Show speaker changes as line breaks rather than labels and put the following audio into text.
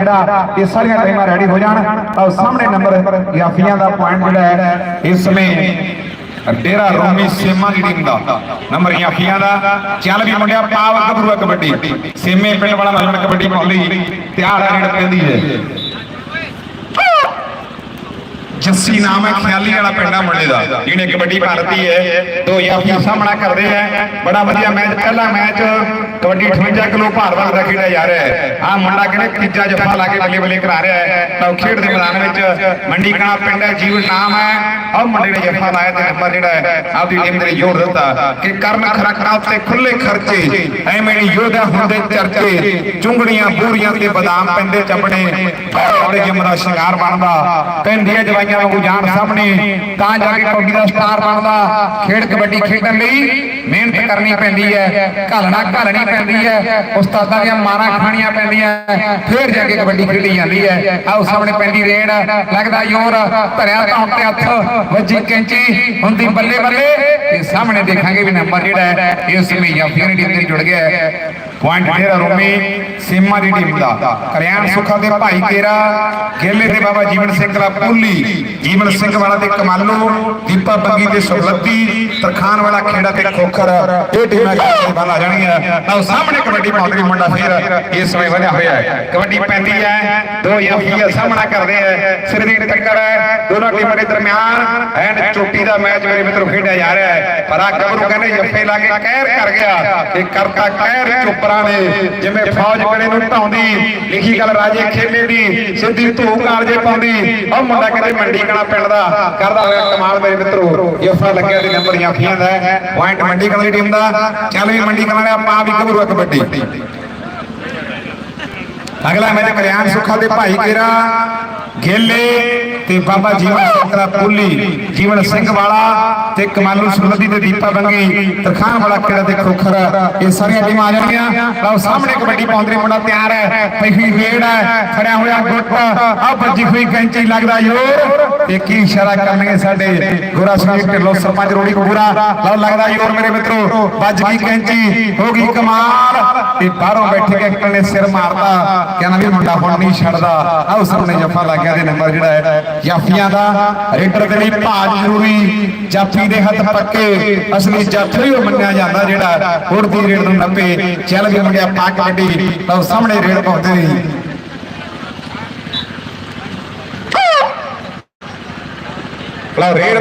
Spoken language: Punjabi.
ਜਿਹੜਾ ਇਹ ਸਾਰੀਆਂ ਟੀਮਾਂ ਰੈਡੀ ਹੋ ਜਾਣ, ਤਾਂ ਸਾਹਮਣੇ ਨੰਬਰ ਯਾਫੀਆਂ ਦਾ ਪੁਆਇੰਟ ਜਿਹੜਾ ਹੈ, ਇਸ ਸਮੇਂ ਡੇਰਾ ਰੋਮੀ ਸੇਮਾ ਦੀ ਟੀਮ ਦਾ ਨੰਬਰ ਯਾਫੀਆਂ ਦਾ। ਚੱਲ ਵੀ ਮੁੰਡਿਆ, ਪਾਵ ਗੱਭਰੂ ਕਬੱਡੀ। ਸੇਮੇ ਪਿੰਡ ਵਾਲਾ ਮਲਣ ਕਬੱਡੀ ਪਾਉਂਦੀ ਤਿਆਰ ਆ ਰੇਡ ਪੈਂਦੀ ਹੈ। ਜੱਸੀ ਨਾਮ ਹੈ, ਖਿਆਲੀ ਵਾਲਾ ਪਿੰਡਾ ਮੁੰਡੇ ਦਾ। ਜਿਹਨੇ ਕਬੱਡੀ ਭਾਰਤੀ ਹੈ, ਦੋ ਯਾਫੀ ਸਾਹਮਣਾ ਕਰਦੇ ਹੈ ਬੜਾ ਵਧੀਆ ਮੈਚ, ਪਹਿਲਾ ਮੈਚ ਕਬੱਡੀ 58 ਕਿਲੋ ਭਾਰ ਵਰਗ ਦਾ ਖੇਡਿਆ ਜਾ ਰਿਹਾ ਹੈ। ਆ ਮੁੰਡਾ ਕਹਿੰਦੇ ਤੀਜਾ ਜੱਫਾ ਲਾ ਕੇ ਬੱਲੇ ਬੱਲੇ ਕਰਾ ਰਿਹਾ ਹੈ। ਤਾਂ ਖੇਡ ਦੇ ਮੈਦਾਨ ਵਿੱਚ ਮੰਡੀ ਕਣਾ ਪਿੰਡ ਹੈ, ਜੀਵਨ ਨਾਮ ਹੈ। ਆਹ ਮੁੰਡੇ ਨੇ ਜੱਫਾ ਲਾਇਆ ਤੇ ਨੰਬਰ ਜਿਹੜਾ ਹੈ, ਆਪਦੀ ਟੀਮ ਦੇ ਜੋੜ ਦਿੱਤਾ ਕਿ ਕਰਨ ਖਰਕਾ ਉੱਤੇ ਖੁੱਲੇ ਖਰਚੇ, ਐਵੇਂ ਨਹੀਂ ਯੋਧਾ ਹੁੰਦੇ ਚਰਚੇ, ਚੁੰਗੜੀਆਂ ਬੂਰੀਆਂ ਤੇ ਬਦਾਮ ਪੈਂਦੇ ਚੱਪਣੇ ਆਪਣੇ ਜਿਮ ਦਾ ਸ਼ਿੰਗਾਰ ਬਣਦਾ, ਕਹਿੰਦੀਆਂ ਜਵਾਈਆਂ ਵਾਂਗੂ ਜਾਣ ਸਾਹਮਣੇ, ਤਾਂ ਜਾ ਕੇ ਕੌਡੀ ਦਾ ਸਟਾਰ ਬਣਦਾ। ਖੇਡ ਕਬੱਡੀ ਖੇਡਣ ਲਈ ਮਿਹਨਤ ਕਰਨੀ ਪੈਂਦੀ ਹੈ, ਘਾਲਣਾ ਘਾਲਣੀ ਪੈਂਦੀ ਹੈ, ਉਸਤਾਦਾਂ ਦੀਆਂ ਮਾਰਾਂ ਖਾਣੀਆਂ ਪੈਂਦੀਆਂ, ਫੇਰ ਜਾ ਕੇ ਕਬੱਡੀ ਖੇਡੀ ਜਾਂਦੀ ਹੈ। ਆਓ ਸਾਹਮਣੇ ਪੈਂਦੀ ਰੇਡ, ਲੱਗਦਾ ਯੋਰ ਧਰਿਆ ਧੌਣ ਤੇ ਹੱਥ, ਵੱਜੀ ਕੈਂਚੀ, ਹੁੰਦੀ ਬੱਲੇ ਬੱਲੇ, ਤੇ ਸਾਹਮਣੇ ਦੇਖਾਂਗੇ ਵੀ ਨੰਬਰ ਜਿਹੜਾ ਹੈ ਇਹ ਸਮੀਆ ਫੀਰ ਟੀਮ ਜੁੜ ਗਿਆ ਪੁਆਇੰਟ ਡੇਰਾ ਰੋਮੀ, ਸੀਮਾ ਦੀ ਟੀਮ ਦਾ। ਕਲਿਆਣ ਸੁਖਾ ਦੇ ਭਾਈ ਕੇਰਾ ਗੇਲੇ ਤੇ ਬਾਬਾ ਜੀਵਨ ਸਿੰਘ ਦਾ ਪੂਲੀ, ਜੀਵਨ ਸਿੰਘ ਵਾਲਾ ਤੇ ਕਮਾਲੂ, ਦੀਪਾ ਬੰਗੀ ਤੇ ਸੁਖਲੱਤੀ, ਤਰਖਾਨ ਵਾਲਾ ਖੇੜਾ ਤੇ ਖੋਖਰ, ਇਹ ਟੀਮਾਂ ਕਿੱਥੇ ਬਾਲ ਆ ਜਾਣਗੀਆਂ। ਤਾਂ ਸਾਹਮਣੇ ਕਬੱਡੀ ਪਾਉਂਦੀ ਮੁੰਡਾ ਫੇਰ ਇਸ ਸਮੇਂ ਵਧਿਆ ਹੋਇਆ ਹੈ। ਕਬੱਡੀ ਪੈਂਦੀ ਹੈ, ਦੋ ਯਾਫੀਆ ਸਾਹਮਣਾ ਕਰਦੇ ਹੈ, ਸਿਰ ਦੀ ਟੱਕਰ ਹੈ, ਦੋਨਾਂ ਟੀਮਾਂ ਦੇ ਦਰਮਿਆਨ ਐਂਡ ਚੋਟੀ ਦਾ ਮੈਚ ਮੇਰੇ ਮਿੱਤਰੋ ਖੇਡਿਆ ਜਾ ਰਿਹਾ ਹੈ। ਪਰ ਆ ਗੱਭਰੂ ਕਹਿੰਦੇ ਜੱਫੇ ਲਾ ਕੇ ਕਹਿਰ ਕਰ ਗਿਆ, ਕਿ ਕਰਤਾ ਕਹਿਰ ਚੁੱਪਰਾਂ ਨੇ, ਜਿਵੇਂ ਫੌਜ ਕੜੇ ਨੂੰ ਢਾਉਂਦੀ, ਲਿਖੀ ਗੱਲ ਰਾਜੇ ਖੇਲੇ ਦੀ, ਸਿੱਧੀ ਧੂ ਕਾਲਜੇ ਪਾਉਂਦੀ, ਉਹ ਮੁੰਡਾ ਕਹਿੰਦੇ ਮੰਡੀ ਕਣਾ ਪਿੰਡ ਦਾ, ਕਰਦਾ ਹੋਇਆ ਕਮਾਲ ਮੇਰੇ ਮਿੱਤਰੋ ਜੱਫਾ ਲੱਗਿਆ ਤੇ ਨੰਬਰ ਯਾਫੀਆਂ ਦਾ ਪੁਆਇੰਟ ਮੰਡੀ ਕਲਾ ਦੀ ਟੀਮ ਦਾ, ਚੱਲ ਵੀ ਮੰਡੀ ਕਲਾ ਨੇ ਆਪਾਂ ਵੀ ਗੱਭਰੂ ਕਬੱਡੀ। ਅਗਲਾ ਮੈਚ ਕਲਿਆਣ ਸੁੱਖਾ ਦੇ ਭਾਈ ਕੇਰਾ ਗੇਲੇ ਤੇ ਬਾਬਾ ਜੀਵਨ ਸਿੰਘ ਪੁੱਲੀ, ਜੀਵਨ ਸਿੰਘ ਵਾਲਾ ਤੇ ਕਮਾਲੂ ਸੁਰਦੀ ਤੇ ਦੀਪਾ ਬੰਗੀ ਤਰਖਾਨ ਵਾਲਾ ਕਿਹੜਾ ਤੇ ਖੋਖਰ, ਇਹ ਸਾਰੀਆਂ ਟੀਮਾਂ ਆ ਜਾਣਗੀਆਂ। ਲਓ, ਸਾਹਮਣੇ ਕਬੱਡੀ ਪਾਉਂਦੇ ਮੁੰਡਾ ਤਿਆਰ ਹੈ ਪਹਿਲੀ ਰੇਡ ਹੈ ਫੜਿਆ ਹੋਇਆ ਗੁੱਟ ਆ ਵੱਜੀ ਹੋਈ ਕੈਂਚੀ ਲੱਗਦਾ ਯੋਰ ਤੇ ਕੀ ਇਸ਼ਾਰਾ ਕਰਨਗੇ ਸਾਡੇ ਗੋਰਾ ਸਿੰਘ ਢਿੱਲੋਂ, ਸਰਪੰਚ ਰੋੜੀ ਕਪੂਰਾ। ਲਓ, ਲੱਗਦਾ ਯੋਰ ਮੇਰੇ ਮਿੱਤਰੋ, ਵੱਜ ਗਈ ਕੈਂਚੀ, ਹੋ ਗਈ ਕਮਾਲ, ਤੇ ਬਾਹਰੋਂ ਬੈਠੇ ਕੇ ਇੱਕ ਨੇ ਸਿਰ ਮਾਰਦਾ, ਕਹਿੰਦਾ ਵੀ ਮੁੰਡਾ ਹੁਣ ਨਹੀਂ ਛੱਡਦਾ। ਆਓ ਸਾਹਮਣੇ ਜੱਫਾ ਲੱਗ ਗਿਆ ਦੇ ਨੰਬਰ ਜਿਹੜਾ ਹੈ ਜਾਫੀਆਂ ਦਾ ਰੇਡਰ ਦੇ ਲਈ ਭਾਜ ਜ਼ਰੂਰੀ, ਜਾਫੀ ਦੇ ਹੱਥ ਪੱਕੇ, ਅਸਲੀ ਜਾਫੀ ਉਹ ਮੰਨਿਆ ਜਾਂਦਾ ਜਿਹੜਾ ਉੜਦੀ ਰੇਡ ਨੂੰ ਨੱਪੇ, ਚੱਲ ਵੀ ਮੁੰਡਿਆ ਪਾ ਕਬੱਡੀ ਲਓ ਸਾਹਮਣੇ ਰੇਡ ਪਾਉਂਦੇ ਨੇ ਲਓ ਰੇਡ